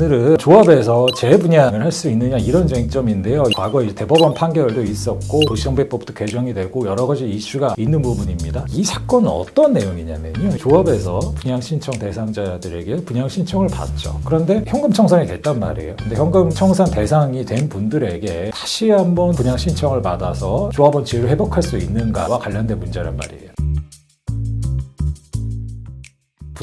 오늘은 조합에서 재분양을 할 수 있느냐 이런 쟁점인데요. 과거 이제 대법원 판결도 있었고 도시정비법도 개정이 되고 여러 가지 이슈가 있는 부분입니다. 이 사건은 어떤 내용이냐면요. 조합에서 분양 신청 대상자들에게 분양 신청을 받죠. 그런데 현금 청산이 됐단 말이에요. 근데 현금 청산 대상이 된 분들에게 다시 한번 분양 신청을 받아서 조합원 지위를 회복할 수 있는가와 관련된 문제란 말이에요.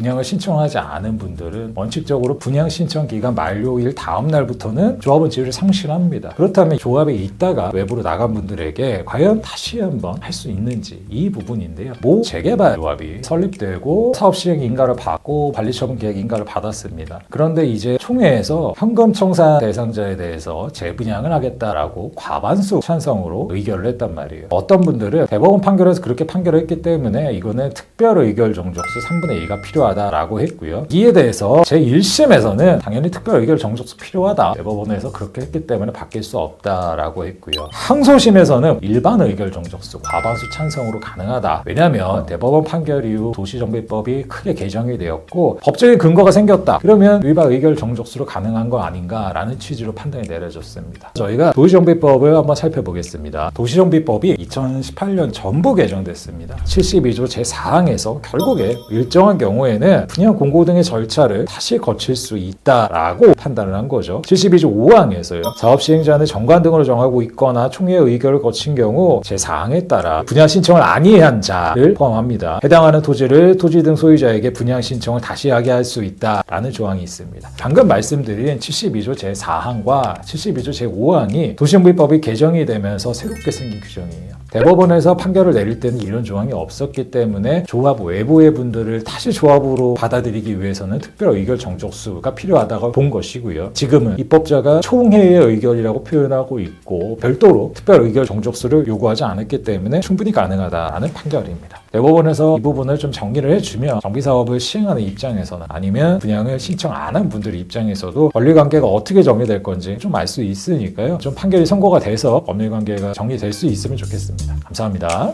분양을 신청하지 않은 분들은 원칙적으로 분양 신청 기간 만료일 다음 날부터는 조합원 지위를 상실합니다. 그렇다면 조합에 있다가 외부로 나간 분들에게 과연 다시 한번 할 수 있는지 이 부분인데요. 모 재개발 조합이 설립되고 사업 시행 인가를 받고 관리 처분 계획 인가를 받았습니다. 그런데 이제 총회에서 현금 청산 대상자에 대해서 재분양을 하겠다라고 과반수 찬성으로 의결을 했단 말이에요. 어떤 분들은 대법원 판결에서 그렇게 판결을 했기 때문에 이거는 특별 의결 정족수 3분의 2가 필요하다 라고 했고요. 이에 대해서 제1심에서는 당연히 특별 의결 정족수 필요하다. 대법원에서 그렇게 했기 때문에 바뀔 수 없다라고 했고요. 항소심에서는 일반 의결 정족수 과반수 찬성으로 가능하다. 왜냐하면 대법원 판결 이후 도시정비법이 크게 개정이 되었고 법적인 근거가 생겼다. 그러면 일반 의결 정족수로 가능한 거 아닌가라는 취지로 판단이 내려졌습니다. 저희가 도시정비법을 한번 살펴보겠습니다. 도시정비법이 2018년 전부 개정됐습니다. 72조 제4항에서 결국에 일정한 경우에 는 분양 공고 등의 절차를 다시 거칠 수 있다라고 판단을 한 거죠. 72조 5항에서요. 사업 시행자는 정관 등으로 정하고 있거나 총회 의결을 거친 경우 제4항에 따라 분양 신청을 안이한 자를 포함합니다. 해당하는 토지를 토지 등 소유자에게 분양 신청을 다시 하게 할 수 있다라는 조항이 있습니다. 방금 말씀드린 72조 제4항과 72조 제5항이 도시정비법이 개정이 되면서 새롭게 생긴 규정이에요. 대법원에서 판결을 내릴 때는 이런 조항이 없었기 때문에 조합 외부의 분들을 다시 조합으로 받아들이기 위해서는 특별 의결 정족수가 필요하다고 본 것이고요. 지금은 입법자가 총회의 의결이라고 표현하고 있고 별도로 특별 의결 정족수를 요구하지 않았기 때문에 충분히 가능하다라는 판결입니다. 대법원에서 이 부분을 좀 정리를 해주면 정비 사업을 시행하는 입장에서는 아니면 분양을 신청 안 한 분들 입장에서도 권리 관계가 어떻게 정리될 건지 좀 알 수 있으니까요. 좀 판결이 선고가 돼서 법률 관계가 정리될 수 있으면 좋겠습니다. 감사합니다.